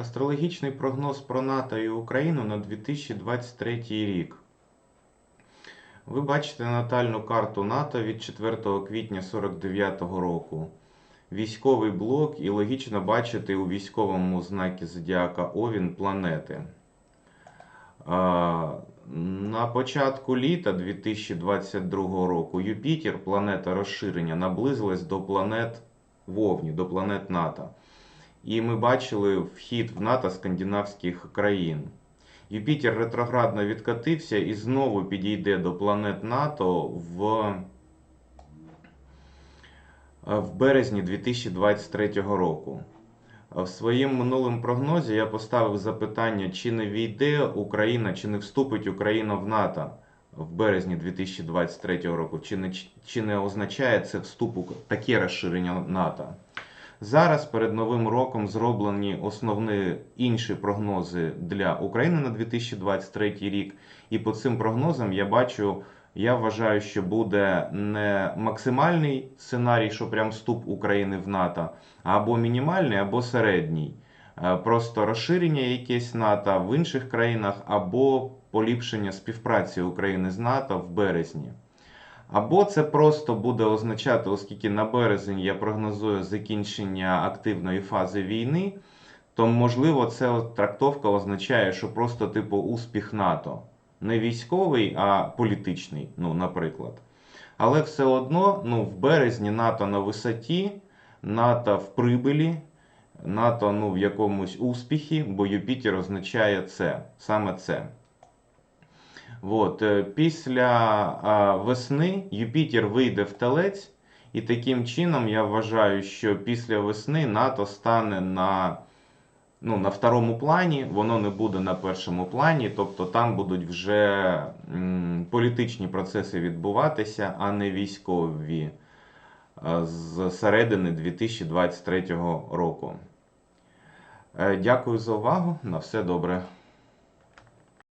Астрологічний прогноз про НАТО і Україну на 2023 рік. Ви бачите натальну карту НАТО від 4 квітня 49 року. Військовий блок і логічно бачити у військовому знакі Зодіака Овін планети. На початку літа 2022 року Юпітер, планета розширення, наблизилась до планет Вовні, до планет НАТО. І ми бачили вхід в НАТО скандинавських країн. Юпітер ретроградно відкатився і знову підійде до планет НАТО в, в березні 2023 року. В своєму минулому прогнозі я поставив запитання, чи не війде Україна, чи не вступить Україна в НАТО в березні 2023 року, чи не, чи не означає це вступ таке розширення НАТО. Зараз перед новим роком зроблені основні інші прогнози для України на 2023 рік. І по цим прогнозам я бачу, я вважаю, що буде не максимальний сценарій, що прям вступ України в НАТО, або мінімальний, або середній. Е, Просто розширення якесь НАТО в інших країнах, або поліпшення співпраці України з НАТО в березні. Або це просто буде означати, оскільки на березень я прогнозую закінчення активної фази війни, то можливо ця трактовка означає, що просто типу успіх НАТО. Не військовий, а політичний, ну, наприклад. Але все одно ну, в березні НАТО на висоті, НАТО в прибилі, НАТО ну, в якомусь успіхі, бо Юпітер означає це, саме це. От, е, після весни Юпітер вийде в телець, і таким чином я вважаю, що після весни НАТО стане на, ну, на второму плані, воно не буде на першому плані, тобто там будуть вже м, політичні процеси відбуватися, а не військові е, з середини 2023 року. Е, Дякую за увагу. На все добре.